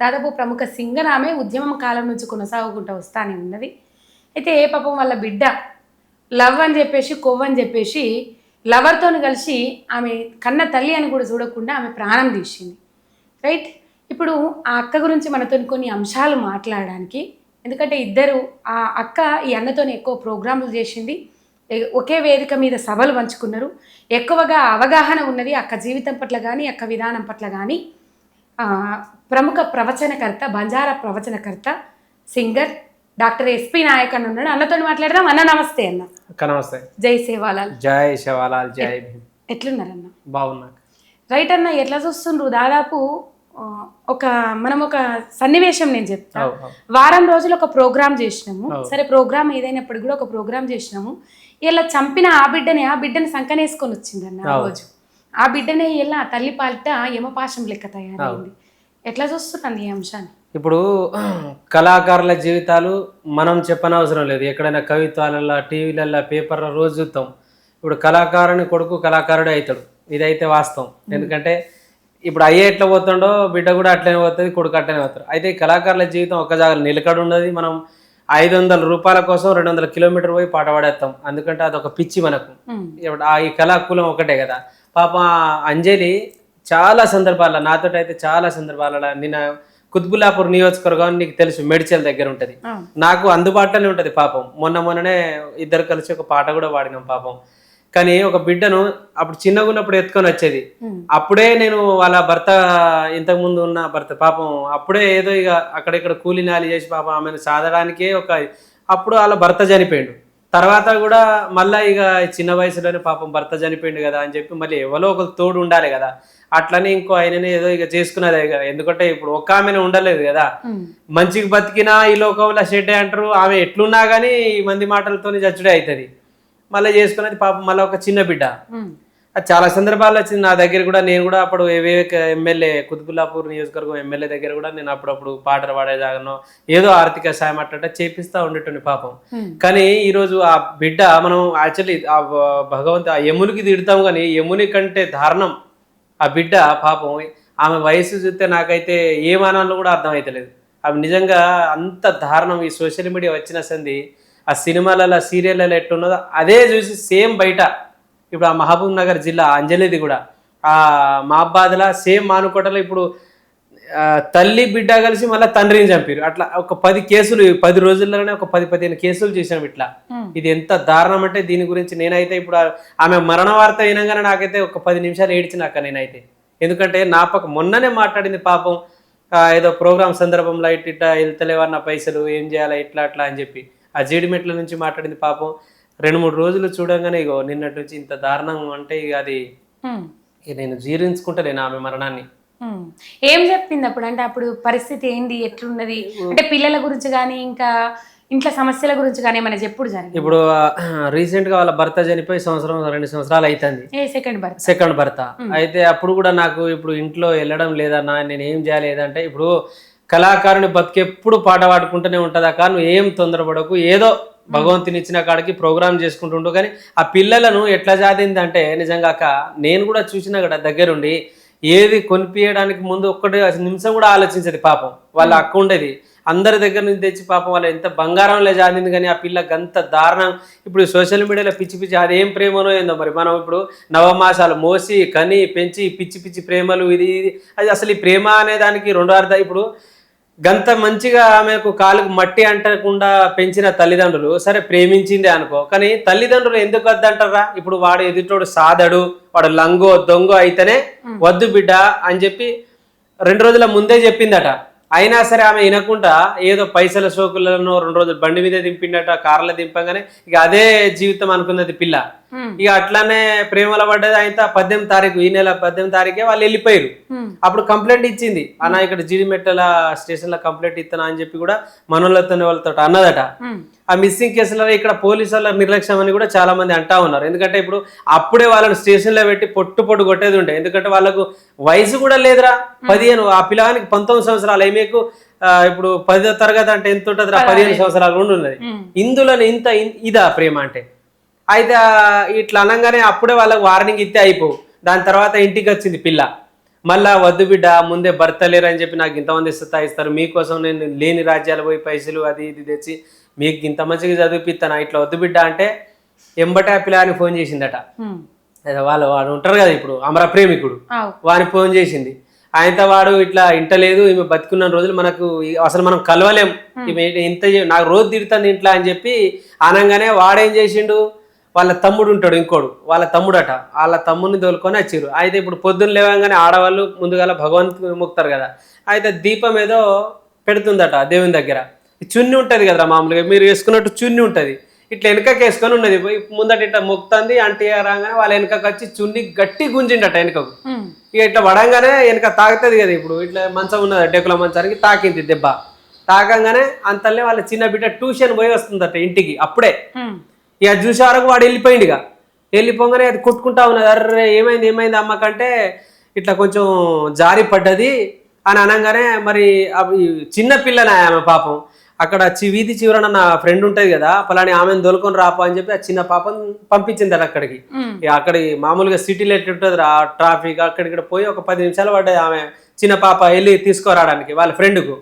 దాదాపు ప్రముఖ సింగర్ ఆమె ఉద్యమం కాలం నుంచి కొనసాగుకుంటూ వస్తానే ఉన్నది. అయితే ఏ పాపం వాళ్ళ బిడ్డ లవ్ అని చెప్పేసి కొవ్వు అని చెప్పేసి లవర్తో కలిసి ఆమె కన్న తల్లి అని కూడా చూడకుండా ఆమె ప్రాణం తీసింది. రైట్? ఇప్పుడు ఆ అక్క గురించి మనతో కొన్ని అంశాలు మాట్లాడడానికి ఎందుకంటే ఇద్దరు ఆ అక్క ఈ అన్నతోనే ఎక్కువ ప్రోగ్రాంలు చేసింది. ఒకే వేదిక మీద సభలు పంచుకున్నారు. ఎక్కువగా అవగాహన ఉన్నది అక్క జీవితం పట్ల కానీ అక్క విధానం పట్ల కానీ ప్రముఖ ప్రవచనకర్త బంజారా ప్రవచనకర్త సింగర్ డాక్టర్ ఎస్పి నాయక్ అని ఉన్నాడు. అన్నతో మాట్లాడదాం. అన్న నమస్తే అన్న. నమస్తే. జై సేవాలాల్ జై శివాలాల్ జై ఎట్లున్నారన్న? బాగున్నా. రైట్ అన్న ఎట్లా చూస్తుండ్రు? దాదాపు ఒక మనం ఒక సన్నివేశం నేను చెప్తా. వారం రోజులు ఒక ప్రోగ్రామ్ చేసినాము. సరే ప్రోగ్రామ్ ఏదైనప్పుడు కూడా ఒక ప్రోగ్రామ్ చేసినాము. ఇలా చంపిన ఆ బిడ్డని ఆ బిడ్డని సంకనేసుకొని వచ్చిందన్న ఆ. రోజు. ఆ బిడ్డనే ఇలా తల్లి పాలిట యమపాశం లెక్క తయారైంది. ఎట్లా చూస్తున్నాను ఈ అంశాన్ని? ఇప్పుడు కళాకారుల జీవితాలు మనం చెప్పనవసరం లేదు. ఎక్కడైనా కవిత్వాలలో టీవీలలో పేపర్లో రోజు చూస్తాం ఇప్పుడు కళాకారుని కొడుకు కళాకారుడే అవుతాడు ఇదైతే వాస్తవం. ఎందుకంటే ఇప్పుడు అయ్యే ఎట్లా పోతుండో బిడ్డ కూడా అట్లనే పోతుంది కొడుకు అట్లనే పోతాడు. అయితే కళాకారుల జీవితం ఒక జాగా నిలకడ ఉన్నది మనం ఐదు వందల రూపాయల కోసం రెండు వందల కిలోమీటర్ పోయి పాట పాడేస్తాం ఎందుకంటే అదొక పిచ్చి మనకు. ఇప్పుడు ఆ ఈ కళాకులం ఒకటే కదా. పాప అంజలి చాలా సందర్భాల్లో నాతో అయితే చాలా సందర్భాలలో నిన్న కుత్బుల్లాపూర్ నియోజకవర్గం నీకు తెలుసు మెడిచల్ దగ్గర ఉంటుంది. నాకు అందుబాటులోనే ఉంటుంది పాపం. మొన్న మొన్ననే ఇద్దరు కలిసి ఒక పాట కూడా పాడినాం పాపం. కానీ ఒక బిడ్డను అప్పుడు చిన్నగా ఉన్నప్పుడు ఎత్తుకొని వచ్చేది. అప్పుడే నేను వాళ్ళ భర్త ఇంతకు ముందు ఉన్న భర్త పాపం అప్పుడే ఏదో ఇక అక్కడిక్కడ కూలి నాలి చేసి పాపం ఆమెను సాధడానికే ఒక అప్పుడు వాళ్ళ భర్త చనిపోయిండు. తర్వాత కూడా మళ్ళా ఇక చిన్న వయసులోనే పాపం భర్త చనిపోయిండు కదా అని చెప్పి మళ్ళీ ఎవరో ఒకరు తోడు ఉండాలి కదా. అట్లనే ఇంకో ఆయననే ఏదో ఇక చేసుకున్నదే ఇక. ఎందుకంటే ఇప్పుడు ఒక్క ఆమెనే ఉండలేదు కదా. మంచిగా బతికినా ఈ లోకంలో షెడ్డే అంటారు. ఆమె ఎట్లున్నా కానీ ఈ మంది మాటలతోని చచ్చుడే అవుతుంది మళ్ళీ చేసుకున్నది పాపం మళ్ళీ ఒక చిన్న బిడ్డ. చాలా సందర్భాల్లో వచ్చింది. నా దగ్గర కూడా నేను కూడా అప్పుడు వివేక్ ఎమ్మెల్యే కుతుబుల్లాపూర్ నియోజకవర్గం ఎమ్మెల్యే దగ్గర కూడా నేను అప్పుడప్పుడు పాటలు పాడేదాగనో. ఏదో ఆర్థిక సాయం అట్ట చేపిస్తా ఉండేటండి పాపం. కానీ ఈరోజు ఆ బిడ్డ మనం యాక్చువల్లీ ఆ భగవంతు ఆ యమునికి తిడతాం కానీ యముని కంటే దారుణం ఆ బిడ్డ పాపం. ఆమె వయసు చూస్తే నాకైతే ఏమానాల్లో కూడా అర్థమైతలేదు. అవి నిజంగా అంత దారుణం ఈ సోషల్ మీడియా వచ్చిన సంది ఆ సినిమాలలో సీరియళ్ళలో ఎట్టున్నదో అదే చూసి సేమ్ బయట ఇప్పుడు ఆ మహబూబ్ నగర్ జిల్లా అంజలిది కూడా. ఆ మాబాద్లా సేమ్ మానుకోటలో ఇప్పుడు తల్లి బిడ్డ కలిసి మళ్ళీ తండ్రిని చంపారు అట్లా ఒక పది కేసులు పది రోజుల్లోనే ఒక పది పదిహేను కేసులు చూసాం ఇట్లా. ఇది ఎంత దారుణం అంటే దీని గురించి నేనైతే ఇప్పుడు ఆమె మరణ వార్త వినగానే నాకైతే ఒక పది నిమిషాలు ఏడ్చినాక నేనైతే. ఎందుకంటే నా పక్క మొన్ననే మాట్లాడింది పాపం ఏదో ప్రోగ్రామ్ సందర్భంలో ఇట్ ఇట్లా వెళ్తలేవన్న పైసలు ఏం చేయాలా ఇట్లా అట్లా అని చెప్పి. ఆ జీడిమెట్ల నుంచి మాట్లాడింది పాపం. రెండు మూడు రోజులు చూడంగానే ఇగో నిన్నటి నుంచి ఇంత దారుణం అంటే ఇక అది నేను జీర్ణించుకుంటలేను ఆమె మరణాన్ని. ఏం చెప్పింది అప్పుడు? అంటే అప్పుడు పరిస్థితి ఏంది? ఎట్లున్నది? అంటే పిల్లల గురించి కానీ ఇంకా ఇంట్లో సమస్యల గురించి కానీ ఏమైనా చెప్పుడు జరిగింది? ఇప్పుడు రీసెంట్గా వాళ్ళ భర్త చనిపోయి సంవత్సరం రెండు సంవత్సరాలు అవుతుంది ఏ సెకండ్ బర్త్ సెకండ్ భర్త. అయితే అప్పుడు కూడా నాకు ఇప్పుడు ఇంట్లో వెళ్ళడం లేదన్నా నేను ఏం చేయాలి ఏదంటే ఇప్పుడు కళాకారుని బతికెప్పుడు పాట పాడుకుంటూనే ఉంటుందా? కానీ నువ్వు ఏం తొందరపడకు ఏదో భగవంతుని ఇచ్చిన కాడికి ప్రోగ్రామ్ చేసుకుంటుండు. కానీ ఆ పిల్లలను ఎట్లా జాతింది అంటే నిజంగా అక్క నేను కూడా చూసిన కదా దగ్గరుండి ఏది కొనిపించడానికి ముందు ఒక్కటి నిమిషం కూడా ఆలోచించదు పాపం. వాళ్ళ అక్క ఉండేది. అందరి దగ్గర నుంచి తెచ్చి పాపం వాళ్ళు ఎంత బంగారంలో జారింది కానీ ఆ పిల్లకి అంత దారుణం. ఇప్పుడు సోషల్ మీడియాలో పిచ్చి పిచ్చి అదేం ప్రేమనో ఏందో మరి. మనం ఇప్పుడు నవమాసాలు మోసి కని పెంచి పిచ్చి పిచ్చి ప్రేమలు ఇది ఇది అది అసలు ఈ ప్రేమ అనే దానికి రెండో అర్థం ఇప్పుడు గంత మంచిగా ఆమెకు కాలుకు మట్టి అంటకుండా పెంచిన తల్లిదండ్రులు సరే ప్రేమించింది అనుకో కానీ తల్లిదండ్రులు ఎందుకు వద్దంటారా? ఇప్పుడు వాడు ఎదుటోడు సాదడు వాడు లంగో దొంగో అయితేనే వద్దు బిడ్డ అని చెప్పి రెండు రోజుల ముందే చెప్పిందట. అయినా సరే ఆమె వినకుండా ఏదో పైసల సోకులను రెండు రోజులు బండి మీద దింపిండట కార్లో దింపగానే ఇక అదే జీవితం అనుకున్నది పిల్ల. ఇక అట్లానే ప్రేమలో పడ్డది అయితే పద్దెనిమిది తారీఖు ఈ నెల పద్దెనిమిది తారీఖే వాళ్ళు వెళ్ళిపోయారు అప్పుడు కంప్లైంట్ ఇచ్చింది. అన్న ఇక్కడ జీడిమెట్టల స్టేషన్లో కంప్లైంట్ ఇస్తానా అని చెప్పి కూడా మనోళ్ళతో వాళ్ళతో అన్నదట. ఆ మిస్సింగ్ కేసులలో ఇక్కడ పోలీసు వాళ్ళ నిర్లక్ష్యం అని కూడా చాలా మంది అంటా ఉన్నారు. ఎందుకంటే ఇప్పుడు అప్పుడే వాళ్ళని స్టేషన్లో పెట్టి పొట్టు పొట్టు కొట్టేది ఉండే. ఎందుకంటే వాళ్ళకు వయసు కూడా లేదురా. పదిహేను ఆ పిల్లగానికి పంతొమ్మిది సంవత్సరాలు. ఏమేకు ఇప్పుడు పదో తరగతి అంటే ఎంత ఉంటుందిరా? పదిహేను సంవత్సరాలు ఉండి ఉన్నది ఇందులో ఇంత ఇదా ప్రేమ అంటే? అయితే ఇట్లా అనగానే అప్పుడే వాళ్ళకి వార్నింగ్ ఇస్తే అయిపోవు దాని తర్వాత ఇంటికి వచ్చింది పిల్ల. మళ్ళా వద్దు బిడ్డ ముందే భర్త లేరని చెప్పి నాకు ఇంతమంది సతాయిస్తారు మీకోసం నేను లేని రాజ్యాలు పోయి పైసలు అది ఇది తెచ్చి మీకు ఇంత మంచిగా చదివిపిస్తాను. ఇట్లా వద్దు బిడ్డ అంటే ఎంబట పిల్ల అని ఫోన్ చేసిందట. వాళ్ళు వాడు ఉంటారు కదా ఇప్పుడు అమర ప్రేమికుడు. వాడిని ఫోన్ చేసింది. ఆయనతో వాడు ఇట్లా ఇంటలేదు ఈమె బతికున్న రోజులు మనకు అసలు మనం కలవలేం. ఈమె ఇంత నాకు రోజు తిడుతుంది ఇంట్లో అని చెప్పి అనగానే వాడేం చేసిండు? వాళ్ళ తమ్ముడు ఉంటాడు ఇంకోడు వాళ్ళ తమ్ముడట. వాళ్ళ తమ్ముడిని తోలుకొని వచ్చిర్రు. అయితే ఇప్పుడు పొద్దున్న లేవగానే ఆడవాళ్ళు ముందుగాల భగవంతుని మొక్కుతారు కదా. అయితే దీపం ఏదో పెడుతుందట దేవుని దగ్గర. చున్ని ఉంటది కదరా మామూలుగా. మీరు వేసుకున్నట్టు చున్ని ఉంటది. ఇట్లా వెనకకి వేసుకొని ఉన్నది. ముందట ఇట్లా మొక్కుతుంది అంటే రాగానే వాళ్ళ వెనకకి వచ్చి చున్ని గట్టి గుంజిండట వెనకకు. ఇక ఇట్లా పడంగానే వెనక తాకుతుంది కదా ఇప్పుడు. ఇట్లా మంచం ఉన్నది డెకుల మంచానికి తాకింది దెబ్బ. తాకంగానే అంతలే వాళ్ళ చిన్న బిడ్డ ట్యూషన్ పోయి వస్తుందట ఇంటికి అప్పుడే. ఇక చూసే వరకు వాడు వెళ్ళిపోయింది ఇక. వెళ్ళిపోగానే అది కొట్టుకుంటా ఉన్నది. అర్రే ఏమైంది ఏమైంది అమ్మకంటే ఇట్లా కొంచెం జారి పడ్డది అని అనగానే మరి అవి చిన్న పిల్లనే ఆమె పాపం. అక్కడ చి వీధి చివరన నా ఫ్రెండ్ ఉంటుంది కదా పలాని ఆమెను దొలుకొని రాపో అని చెప్పి ఆ చిన్న పాపను పంపించింది అక్కడికి. అక్కడి మామూలుగా సిటీలో ఎట్లుంటుంది రా ట్రాఫిక్ అక్కడిక్కడ పోయి ఒక పది నిమిషాలు పడ్డది ఆమె. చిన్న పాప వెళ్ళి తీసుకురావడానికి వాళ్ళ ఫ్రెండ్కు.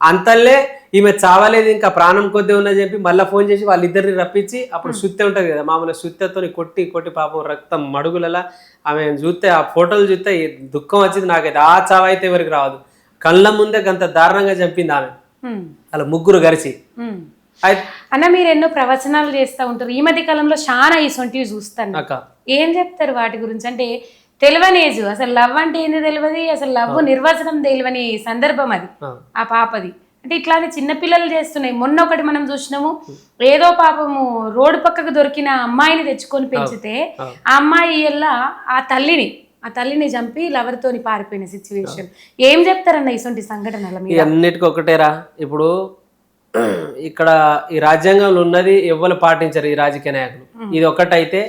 అంతల్లే ఈమె చావలేదు ఇంకా ప్రాణం కొద్ది ఉన్నది చెప్పి మళ్ళీ ఫోన్ చేసి వాళ్ళిద్దరిని రప్పించి అప్పుడు సుత్తె ఉంటుంది కదా మామూలుగా సుత్తెతో కొట్టి కొట్టి పాపం రక్తం మడుగులలా ఆమె చూస్తే ఆ ఫోటోలు చూస్తే దుఃఖం వచ్చింది నాకైతే ఆ చావ అయితే ఎవరికి రావద్దు కళ్ళ ముందే గంత దారుణంగా చంపింది ఆమె. అలా ముగ్గురు. అయితే అన్న మీరు ఎన్నో ప్రవచనాలు చేస్తూ ఉంటారు. ఈ మధ్య కాలంలో చాలా ఇసొంటివి చూస్తాను. ఏం చెప్తారు వాటి గురించి? అంటే తెలియని ఏజ్ అసలు లవ్ అంటే ఏంది తెలియదు అసలు లవ్ నిర్వచనం తెలియని సందర్భం అది. ఆ పాపది. అంటే ఇట్లానే చిన్నపిల్లలు చేస్తున్నాయి. మొన్న ఒకటి మనం చూసినాము ఏదో పాపము రోడ్డు పక్కకు దొరికిన అమ్మాయిని తెచ్చుకొని పెంచితే ఆ. అమ్మాయి ఎలా ఆ తల్లిని ఆ తల్లిని చంపి లవర్తోని పారిపోయిన సిచ్యువేషన్ ఏం చెప్తారన్న ఇటువంటి సంఘటనల మీద అన్నిటికీ ఒకటేరా. ఇప్పుడు ఇక్కడ ఈ రాజ్యాంగంలో ఉన్నది ఎవ్వరు పాటించరు ఈ రాజకీయ నాయకులు. ఇది ఒకటైతే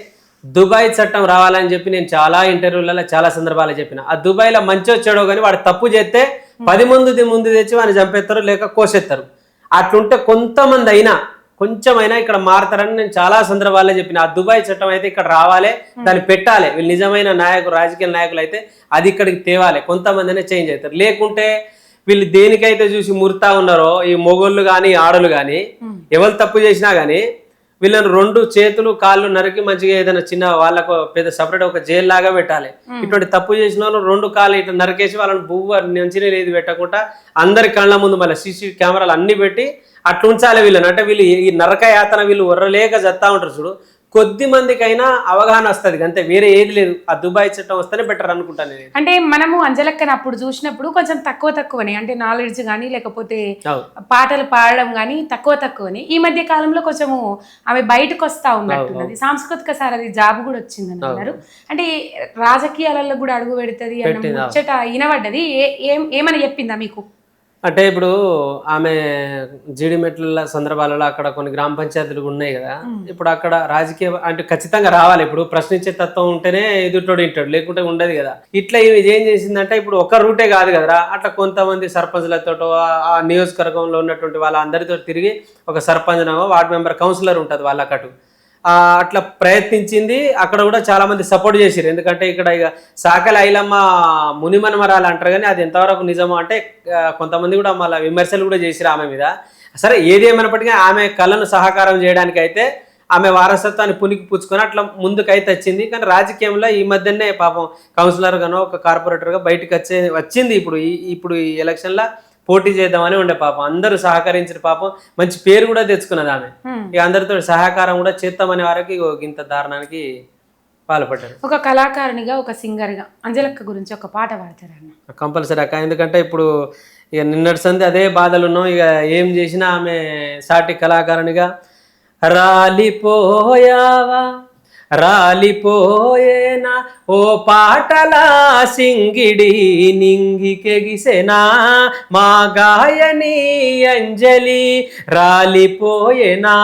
దుబాయ్ చట్టం రావాలని చెప్పి నేను చాలా ఇంటర్వ్యూలలో చాలా సందర్భాలు చెప్పిన. ఆ దుబాయ్లో మంచి వచ్చాడో కానీ వాడు తప్పు చేస్తే పది మంది ముందు తెచ్చి వాడిని చంపేస్తారు లేక కోసేస్తారు. అట్లుంటే కొంతమంది అయినా కొంచెమైనా ఇక్కడ మారతారని నేను చాలా సందర్భాల్లో చెప్పిన. ఆ దుబాయ్ చట్టం అయితే ఇక్కడ రావాలి దాన్ని పెట్టాలి. వీళ్ళు నిజమైన నాయకులు రాజకీయ నాయకులు అయితే అది ఇక్కడికి తేవాలి. కొంతమంది అయినా చేంజ్ అవుతారు. లేకుంటే వీళ్ళు దేనికైతే చూసి ముర్తా ఉన్నారో ఈ మొగోళ్ళు కానీ ఆడలు కానీ ఎవరు తప్పు చేసినా కానీ వీళ్ళని రెండు చేతులు కాళ్ళు నరికి మంచిగా ఏదైనా చిన్న వాళ్ళకు పెద్ద సపరేట్ ఒక జైలు లాగా పెట్టాలి. ఇటువంటి తప్పు చేసిన వాళ్ళు రెండు కాళ్ళు ఇట్లా నరికేసి వాళ్ళని బువ్వ మంచిగా ఇది పెట్టకుండా అందరి కళ్ళ ముందు మళ్ళీ సీసీ కెమెరాలు అన్ని పెట్టి అట్లా ఉంచాలి వీళ్ళని. అంటే వీళ్ళు ఈ నరక యాతన వీళ్ళు ఉర్రలేక జత్తా ఉంటారు చూడు. కొద్ది మందికైనా అవగాహన వస్తుంది. అంతే వేరే ఏది లేదు. ఆ దుబాయ్ చట్టం వస్తేనే బెటర్ అనుకుంటాను నేను. అంటే మనము అంజలక్కని అప్పుడు చూసినప్పుడు కొంచెం తక్కువ తక్కువనే. అంటే నాలెడ్జ్ కానీ లేకపోతే. పాటలు పాడడం కానీ తక్కువ తక్కువనే. ఈ మధ్య కాలంలో కొంచెము ఆమె బయటకు వస్తా ఉన్నట్టున్నది. సాంస్కృతిక సారథి జాబ్ కూడా వచ్చిందని అన్నారు అంటే రాజకీయాలలో కూడా అడుగు పెడుతుంది అన్న. ముచ్చట వినబడ్డది. ఏ- ఏం ఏమని చెప్పిందా మీకు? అంటే ఇప్పుడు ఆమె జీడిమెట్ల సందర్భాలలో అక్కడ కొన్ని గ్రామ పంచాయతీలు ఉన్నాయి కదా. ఇప్పుడు అక్కడ రాజకీయ అంటే ఖచ్చితంగా రావాలి. ఇప్పుడు ప్రశ్నించే తత్వం ఉంటేనే ఎదుటోడు వింటాడు. లేకుంటే ఉండదు కదా. ఇట్లా ఇవి ఏం చేసిందంటే ఇప్పుడు ఒక రూటే కాదు కదరా. అట్లా కొంతమంది సర్పంచ్లతో ఆ నియోజకవర్గంలో ఉన్నటువంటి వాళ్ళందరితో తిరిగి ఒక సర్పంచ్ వార్డ్ మెంబర్ కౌన్సిలర్ ఉంటుంది వాళ్ళకటు. అట్లా ప్రయత్నించింది. అక్కడ కూడా చాలామంది సపోర్ట్ చేసిరు ఎందుకంటే ఇక్కడ ఇక సాకలి ఐలమ్మ మునిమనమరాలు అంటారు కానీ అది ఎంతవరకు నిజమో అంటే కొంతమంది కూడా మళ్ళీ విమర్శలు కూడా చేసిరు ఆమె మీద. సరే ఏది ఏమైనప్పటికీ ఆమె కళను సహకారం చేయడానికి అయితే ఆమె వారసత్వాన్ని పునికి పుచ్చుకొని అట్లా ముందుకైతే వచ్చింది. కానీ రాజకీయంలో ఈ మధ్యనే పాపం కౌన్సిలర్గానో ఒక కార్పొరేటర్గా బయటకు వచ్చే వచ్చింది. ఇప్పుడు ఈ ఇప్పుడు ఈ ఎలక్షన్లో పోటీ చేద్దామని ఉండే పాపం. అందరూ సహకరించిన పాపం. మంచి పేరు కూడా తెచ్చుకున్నది ఆమె. ఇక అందరితో సహకారం కూడా చేద్దామనే వారికి ఇంత దారుణానికి పాల్పడ్డారు. ఒక కళాకారునిగా ఒక సింగర్గా అంజలక్క గురించి ఒక పాట పాడతారన్న కంపల్సరీ అక్క. ఎందుకంటే ఇప్పుడు ఇక నిన్నటి సంది అదే బాధలు ఉన్నాం ఇక ఏం చేసినా ఆమె సాటి కళాకారునిగా రాలిపోయావా? రాలిపోయేనా? ఓ పాటల సింగిడి నింగికెగిసెనా మా గాయని అంజలి రాలిపోయేనా?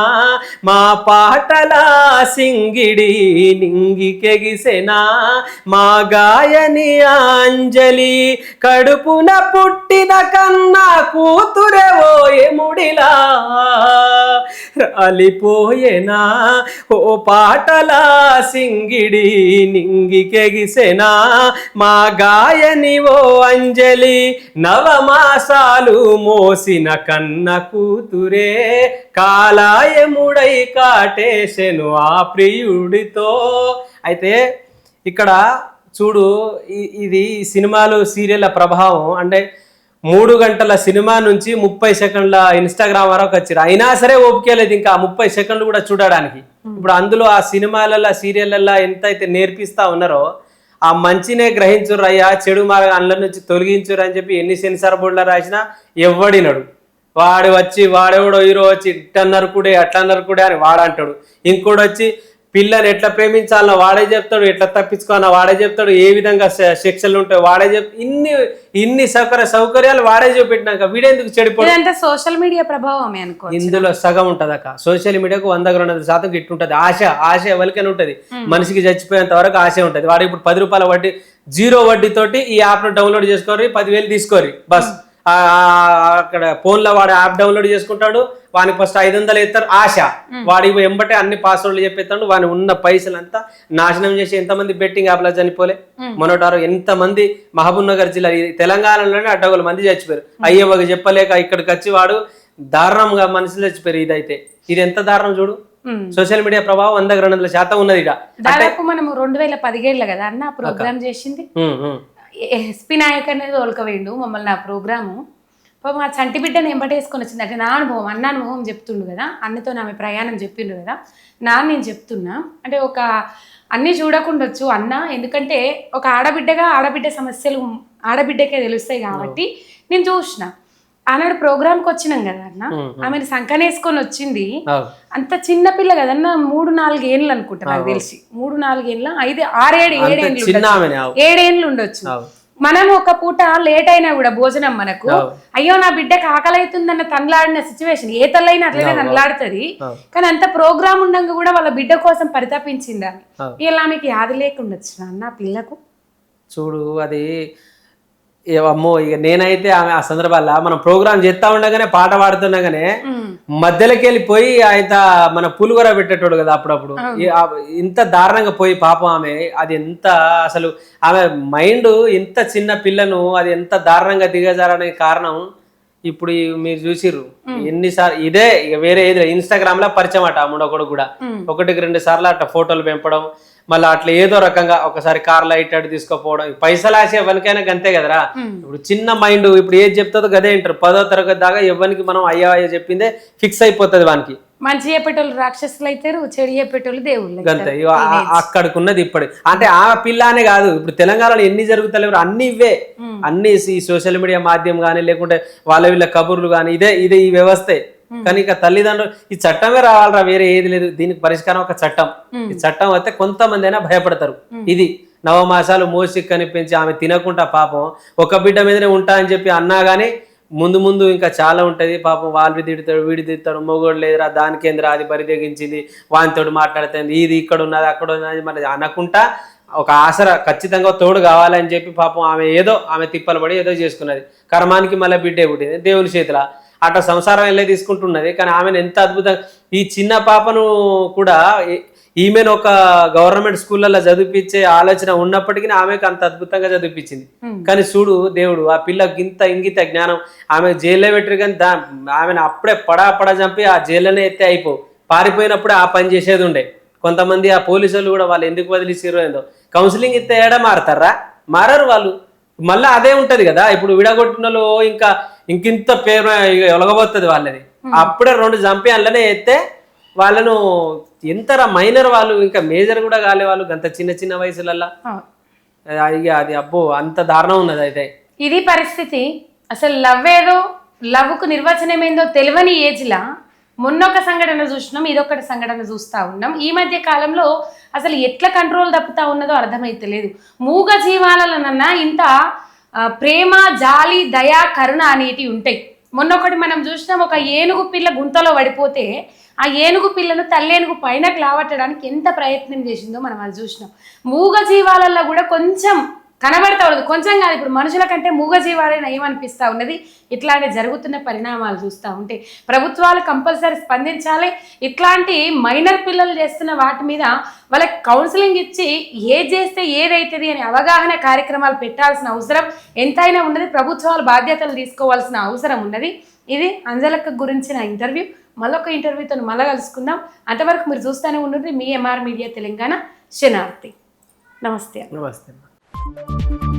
మా పాటల సింగిడి నింగికెగిసెనా మా గాయని అంజలి కడుపున పుట్టిన కన్నా కూతురే ఓ రాలిపోయేనా? ఓ పాటలా సింగిడి నింగికెగిసెనా మా గాయని ఓ అంజలి నవమాసాలు మోసిన కన్న కూతురే. కాలాయముడై కాటేసెను ఆ ప్రియుడితో. అయితే ఇక్కడ చూడు ఇది సినిమాలు సీరియళ్ళ ప్రభావం. అంటే మూడు గంటల సినిమా నుంచి ముప్పై సెకండ్ల ఇన్స్టాగ్రామ్ వరకు వచ్చారు అయినా సరే ఓపిక లేదు ఇంకా ముప్పై సెకండ్లు కూడా చూడడానికి. Hmm. ఇప్పుడు అందులో ఆ సినిమాలలో సీరియళ్ళల్లో ఎంత అయితే నేర్పిస్తా ఉన్నారో ఆ మంచినే గ్రహించుర్రు అయ్యా చెడు మార్గ అందులో నుంచి తొలగించురు అని చెప్పి ఎన్ని సెన్సార్ బోర్డులో రాసినా ఎవ్వడినడు వాడు వచ్చి వాడెవడో హీరో వచ్చి ఇట్టన్నారు కూడా అట్లన్నారు కూడా అని వాడంటాడు. ఇంకోటి వచ్చి పిల్లని ఎట్లా ప్రేమించాలనో వాడే చెప్తాడు ఎట్లా తప్పించుకోవాలన్నా వాడే చెప్తాడు ఏ విధంగా శిక్షలు ఉంటాయి వాడే చెప్ ఇన్ని ఇన్ని సౌకర్య సౌకర్యాలు వాడే చూపెట్టినాక వీడెందుకు చెడిపోడు? ఇదంతా సోషల్ మీడియా ప్రభావమే అనుకో ఇందులో సగం ఉంటది అక్క సోషల్ మీడియాకు వంద రెండు వందల శాతం ఇట్టుంటది ఆశ ఆశ ఎవరికైనా ఉంటది. మనిషికి చచ్చిపోయేంత వరకు ఆశ ఉంటది. వాడు ఇప్పుడు పది రూపాయల వడ్డీ జీరో వడ్డీ తోటి ఈ యాప్ను డౌన్లోడ్ చేసుకోరి పదివేలు తీసుకోరి బస్. ఆ, అక్కడ ఫోన్లో వాడు యాప్ డౌన్లోడ్ చేసుకుంటాడు వానికి ఫస్ట్ ఐదు వందలు ఎత్తారు ఆశ వాడికి ఎంబటే అన్ని పాస్వర్డ్లు చెప్పేస్తాడు వాని ఉన్న పైసలు అంతా నాశనం చేసి ఎంతమంది బెట్టింగ్ యాప్లో చనిపోలే. మొన్నటారు ఎంతమంది మహబూబ్ నగర్ జిల్లా తెలంగాణలోనే అడ్డగోలు మంది చచ్చిపోయారు. అయ్యవ్వకి చెప్పలేక ఇక్కడికి వచ్చి వాడు దారుణంగా మనుషులు చచ్చిపోయారు ఇదైతే. ఇది ఎంత దారుణం చూడు. సోషల్ మీడియా ప్రభావం వందకు రెండు వందల శాతం ఉన్నది దాదాపు మనం రెండు వేల పదిహేడులో కదా అన్న ప్రోగ్రామ్ చేసింది. ఎస్పీ నాయక్ అనేది తోలుకవేయండు మమ్మల్ని నా ప్రోగ్రాము. పాపం ఆ చంటి బిడ్డని ఎంబటేసుకొని వచ్చింది. అంటే నా అనుభవం అన్న అనుభవం చెప్తుండు కదా. అన్నతో ఆమె ప్రయాణం చెప్పిండు కదా. నా నేను చెప్తున్నా. అంటే ఒక అన్నీ చూడకుండొచ్చు అన్న. ఎందుకంటే ఒక ఆడబిడ్డగా ఆడబిడ్డ సమస్యలు ఆడబిడ్డకే తెలుస్తాయి కాబట్టి నేను చూసిన. ఆనాడు ప్రోగ్రామ్కి వచ్చినాం కదా అన్న. ఆమెను సంకనేసుకొని వచ్చింది. అంత చిన్న పిల్ల కదన్న మూడు నాలుగు ఏళ్ళు అనుకుంటా నాకు తెలిసి. మూడు నాలుగేళ్ళ ఐదు ఆరేడు ఏడేళ్ళు. ఏడేళ్ళు ఉండొచ్చు. మనం ఒక పూట లేట్ అయినా కూడా భోజనం మనకు. అయ్యో నా బిడ్డకి ఆకలి అవుతుందన్న తనలాడిన సిచ్యువేషన్ ఏ తల్లైనా అట్లనే తనలాడుతుంది. కానీ అంత ప్రోగ్రామ్ ఉండగా కూడా వాళ్ళ బిడ్డ కోసం పరితపించింది. ఇలా ఆమెకి యాది అన్న ఆ పిల్లకు చూడు అది అమ్మో ఇక నేనైతే ఆమె ఆ సందర్భాల్లో మనం ప్రోగ్రామ్ చేస్తా ఉండగానే పాట పాడుతుండగానే మధ్యలోకి వెళ్ళిపోయి ఆయన మన పులుగొర పెట్టేటోడు కదా అప్పుడప్పుడు. ఇంత దారుణంగా పోయి పాపం ఆమె అది ఎంత అసలు ఆమె మైండ్ ఇంత చిన్న పిల్లను అది ఎంత దారుణంగా దిగజారడానికి కారణం ఇప్పుడు మీరు చూసిర్రు. ఎన్నిసార్లు ఇదే ఇక వేరే ఏది ఇన్స్టాగ్రామ్లో పరిచయం అట మూడొకడు కూడా. ఒకటికి రెండు సార్లు అట్లా ఫోటోలు పెంపడం. మళ్ళీ అట్లా ఏదో రకంగా ఒకసారి కార్ లైట్ అటు తీసుకుపోవడం. పైసలు ఆశ ఎవరికైనా గంతే కదరా. ఇప్పుడు చిన్న మైండ్ ఇప్పుడు ఏది చెప్తుందో గదే వింటారు పదో తరగతి దాకా ఎవరికి మనం అయ్యా అయ్యా చెప్పిందే ఫిక్స్ అయిపోతుంది వానికి. మంచి చెప్పేటోళ్ళు రాక్షసులు అవుతారు చెడు చెప్పేటోళ్ళు దేవుళ్ళు గంతే. ఇగో ఆ- అక్కడికి ఉన్నది ఇప్పటి. అంటే ఆ పిల్ల అనే కాదు. ఇప్పుడు తెలంగాణలో ఎన్ని జరుగుతలేవు అన్ని ఇవే. అన్ని ఈ సోషల్ మీడియా మాధ్యమం కానీ లేకుంటే వాళ్ళ వీళ్ళ కబుర్లు కానీ ఇదే ఇదే ఈ వ్యవస్థే. కానీ ఇక తల్లిదండ్రులు ఈ చట్టమే రావాలరా వేరే ఏది లేదు. దీనికి పరిష్కారం ఒక చట్టం. ఈ చట్టం వస్తే కొంతమంది అయినా భయపడతారు ఇది నవమాసాలు మోసి కనిపించి ఆమె తినకుండా పాపం ఒక బిడ్డ మీదనే ఉంటా అని చెప్పి అన్నా గానీ ముందు ముందు ఇంకా చాలా ఉంటుంది. పాపం వాళ్ళు తిడతాడు వీడి తిడతాడు మొగోడు లేదురా దానికేంద్రా అది పరిదగించింది వానితోడు మాట్లాడుతుంది ఇది ఇక్కడ ఉన్నది అక్కడ ఉన్నది మరి అనకుండా ఒక ఆసర ఖచ్చితంగా తోడు కావాలని చెప్పి పాపం ఆమె ఏదో ఆమె తిప్పలు పడి ఏదో చేసుకున్నది. కర్మానికి మళ్ళీ బిడ్డే పుట్టింది. దేవుని చేతిలో అట్లా సంసారం వెళ్ళే తీసుకుంటున్నది. కానీ ఆమెను ఎంత అద్భుతంగా ఈ చిన్న పాపను కూడా ఈమెను ఒక గవర్నమెంట్ స్కూళ్ళల్లో చదివిపించే ఆలోచన ఉన్నప్పటికీ ఆమెకు అంత అద్భుతంగా చదివిపించింది. కానీ చూడు దేవుడు ఆ పిల్లకి ఇంత ఇంగిత జ్ఞానం ఆమె జైల్లో పెట్టరు కానీ దా ఆమెను అప్పుడే పడా పడా చంపి ఆ జైల్లోనే ఎత్తే అయిపో. పారిపోయినప్పుడే ఆ పని చేసేది ఉండే. కొంతమంది ఆ పోలీసులు కూడా వాళ్ళు ఎందుకు వదిలిసిరో ఏందో. కౌన్సిలింగ్ ఇస్తే ఏడ మారతారా? మారరు వాళ్ళు. మళ్ళీ అదే ఉంటది కదా. ఇప్పుడు విడగొట్టిన వాళ్ళు ఇంకా ఇంకింత పేరు ఒలగబోతుంది వాళ్ళది అప్పుడే రెండు చంపి అందులోనే ఎత్తే వాళ్ళను ఎంతరా మైనర్ వాళ్ళు ఇంకా మేజర్ కూడా కాలే వాళ్ళు గంత చిన్న చిన్న వయసులల్లా? ఇక అది అబ్బో అంత దారుణం ఉన్నది అయితే. ఇది పరిస్థితి. అసలు లవ్ ఏదో లవ్కు నిర్వచనం ఏందో తెలియని ఏజ్లా మొన్నొక సంఘటన చూసినాం ఇదొకటి సంఘటన చూస్తా ఉన్నాం. ఈ మధ్య కాలంలో అసలు ఎట్లా కంట్రోల్ తప్పుతా ఉన్నదో అర్థమైతలేదు మూగ జీవాలనన్నా ఇంత ప్రేమ జాలి దయ కరుణ అనేటివి ఉంటాయి. మొన్నొకటి మనం చూసినాం ఒక ఏనుగు పిల్ల గుంతలో పడిపోతే ఆ ఏనుగు పిల్లను తల్లేనుగు పైన లావట్టడానికి ఎంత ప్రయత్నం చేసిందో మనం అది చూసినాం. మూగ జీవాలలో కూడా కొంచెం కనబడతా ఉండదు కొంచెం కాదు ఇప్పుడు మనుషుల కంటే మూగజీవాలైన ఏమనిపిస్తా ఉన్నది? ఇట్లాంటి జరుగుతున్న పరిణామాలు చూస్తూ ఉంటే ప్రభుత్వాలు కంపల్సరీ స్పందించాలి. ఇట్లాంటి మైనర్ పిల్లలు చేస్తున్న వాటి మీద వాళ్ళకి కౌన్సిలింగ్ ఇచ్చి ఏది చేస్తే ఏదైతుంది అనే అవగాహన కార్యక్రమాలు పెట్టాల్సిన అవసరం ఎంతైనా ఉన్నది. ప్రభుత్వాలు బాధ్యతలు తీసుకోవాల్సిన అవసరం ఉన్నది. ఇది అంజలక్క గురించిన ఇంటర్వ్యూ. మళ్ళొక ఇంటర్వ్యూతో మళ్ళీ కలుసుకుందాం. అంతవరకు మీరు చూస్తూనే ఉండండి. మీ ఎంఆర్ మీడియా తెలంగాణ శనార్థి నమస్తే నమస్తే thank you